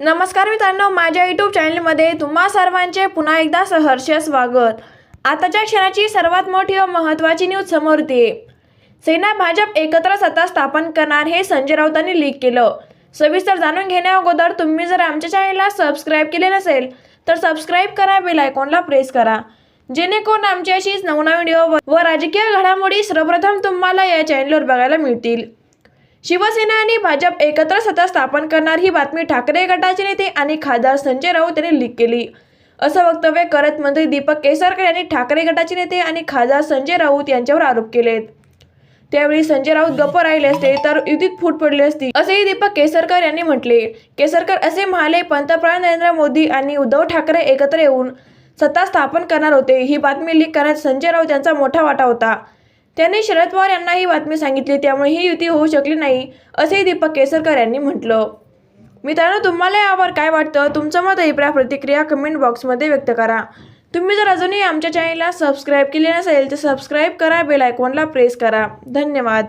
नमस्कार मित्रांनो माझ्या यूट्यूब चॅनलमध्ये तुम्हा सर्वांचे पुन्हा एकदा सहर्ष स्वागत. आताच्या क्षणाची सर्वात मोठी व महत्त्वाची न्यूज समोर येते. सेना भाजप एकत्र सत्ता स्थापन करणार हे संजय राऊतांनी लीक केलं. सविस्तर जाणून घेण्या अगोदर तुम्ही जर आमच्या चॅनलला सबस्क्राईब केले नसेल तर सबस्क्राईब करा बेल आयकॉनला प्रेस करा. जेणेकरून आमची अशीच नवनवीन व्हिडिओ व- व राजकीय घडामोडी सर्वप्रथम तुम्हाला या चॅनलवर बघायला मिळतील. शिवसेना आणि भाजप एकत्र सत्ता स्थापन करणार ही बातमी ठाकरे गटाचे नेते आणि खासदार संजय राऊत यांनी लीक केली. असं वक्तव्य करत मंत्री दीपक केसरकर यांनी ठाकरे गटाचे नेते आणि खासदार संजय राऊत यांच्यावर आरोप केलेत. त्यावेळी संजय राऊत गप्प राहिले असते तर युतीत फूट पडली असती असेही दीपक केसरकर यांनी म्हटले. केसरकर असे म्हणाले पंतप्रधान नरेंद्र मोदी आणि उद्धव ठाकरे एकत्र येऊन सत्ता स्थापन करणार होते. ही बातमी लीक करण्यात संजय राऊत यांचा मोठा वाटा होता. त्यांनी शरद पवार यांना ही बातमी सांगितली त्यामुळे ही युती होऊ शकली नाही असेही दीपक केसरकर यांनी म्हटलं. मित्रांनो तुम्हाला यावर काय वाटतं? तुमचं मत अभिप्राय प्रतिक्रिया कमेंट बॉक्समध्ये व्यक्त करा. तुम्ही जर अजूनही आमच्या चॅनलला सबस्क्राईब केले नसेल तर सबस्क्राईब करा बेल आयकॉनला प्रेस करा. धन्यवाद.